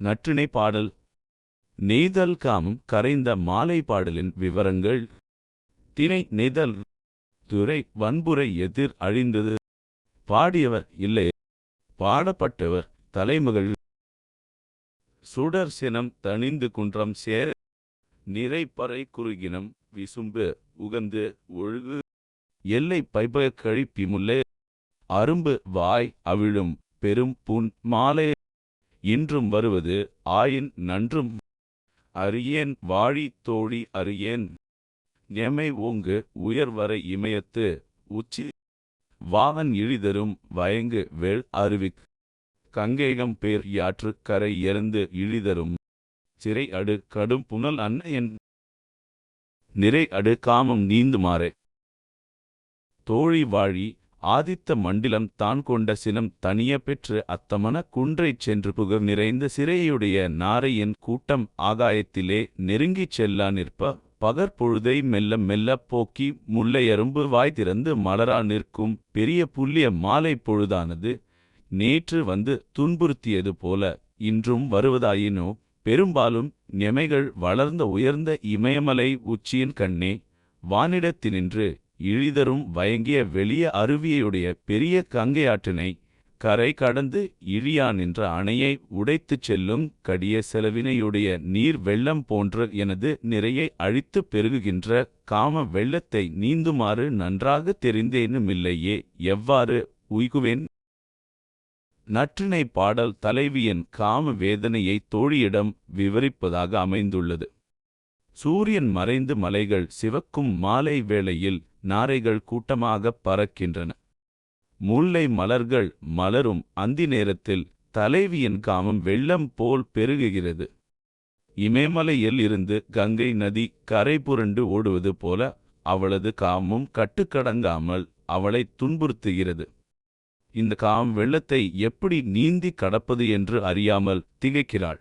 நற்றிணை பாடல். நெய்தல் காமம் கரைந்த மாலை பாடலின் விவரங்கள். திணை நெய்தல் துறை வன்புரை எதிர் அழிந்தது. பாடியவர் இல்லை. பாடப்பட்டவர் தலைமகள். சுடர் சினம் தணிந்து குன்றம் சேர. நிறைப்பறை குறுகினம் விசும்பு உகந்து ஒழுகு. எல்லை பைப கழிப்பி முல்லை அரும்பு வாய் அவிழும் பெரும் புன் மாலை. இன்றும் வருவது ஆயின் நன்றும் அறியேன் வாழி தோழி அறியேன். எமை ஓங்கு உயர்வரை இமயத்து உச்சி வாகன் இழிதரும் வயங்கு வேள் அருவிக் கங்கேகம் பேர் யாற்று கரை எறந்து இழிதரும் சிறை அடு கடும் புனல் அன்னையன் நிறை அடு காமம் நீந்துமாறே. தோழி வாழி ஆதித்த மண்டிலம் தான் கொண்ட சினம் தனிய பெற்று அத்தமன குன்றைச் சென்று புகழ் நிறைந்த சிறையுடைய நாரையின் கூட்டம் ஆகாயத்திலே நெருங்கிச் செல்லா நிற்ப பகற்பொழுதை மெல்ல மெல்ல போக்கி முல்லையரும்பு வாய் திறந்து மலரா நிற்கும் பெரிய புல்லிய மாலை பொழுதானது. நேற்று வந்து துன்புறுத்தியது போல இன்றும் வருவதாயினோ பெரும்பாலும் நெமைகள் வளர்ந்த உயர்ந்த இமயமலை உச்சியின் கண்ணே வானிடத்தினின்று இழிதரும் வயங்கிய வெளிய அருவியுடைய பெரிய கங்கையாற்றினை கரை கடந்து இழியா நின்ற அணையை உடைத்துச் செல்லும் கடிய செலவினையுடைய நீர் வெள்ளம் போன்ற எனது நிறையை அழித்துப் பெருகுகின்ற காம வெள்ளத்தை நீந்துமாறு நன்றாக தெரிந்தேனுமில்லையே எவ்வாறு உய்குவேன்? நற்றினை பாடல் தலைவியின் காம வேதனையை தோழியிடம் விவரிப்பதாக அமைந்துள்ளது. சூரியன் மறைந்து மலைகள் சிவக்கும் மாலை வேளையில் நாரைகள் கூட்டமாகப் பறக்கின்றன. முல்லை மலர்கள் மலரும் அந்தி நேரத்தில் தலைவியின் காமம் வெள்ளம் போல் பெருகுகிறது. இமயமலையில் இருந்து கங்கை நதி கரை புரண்டு ஓடுவது போல அவளது காமும் கட்டுக்கடங்காமல் அவளை துன்புறுத்துகிறது. இந்த காம் வெள்ளத்தை எப்படி நீந்தி கடப்பது என்று அறியாமல் திகைக்கிறாள்.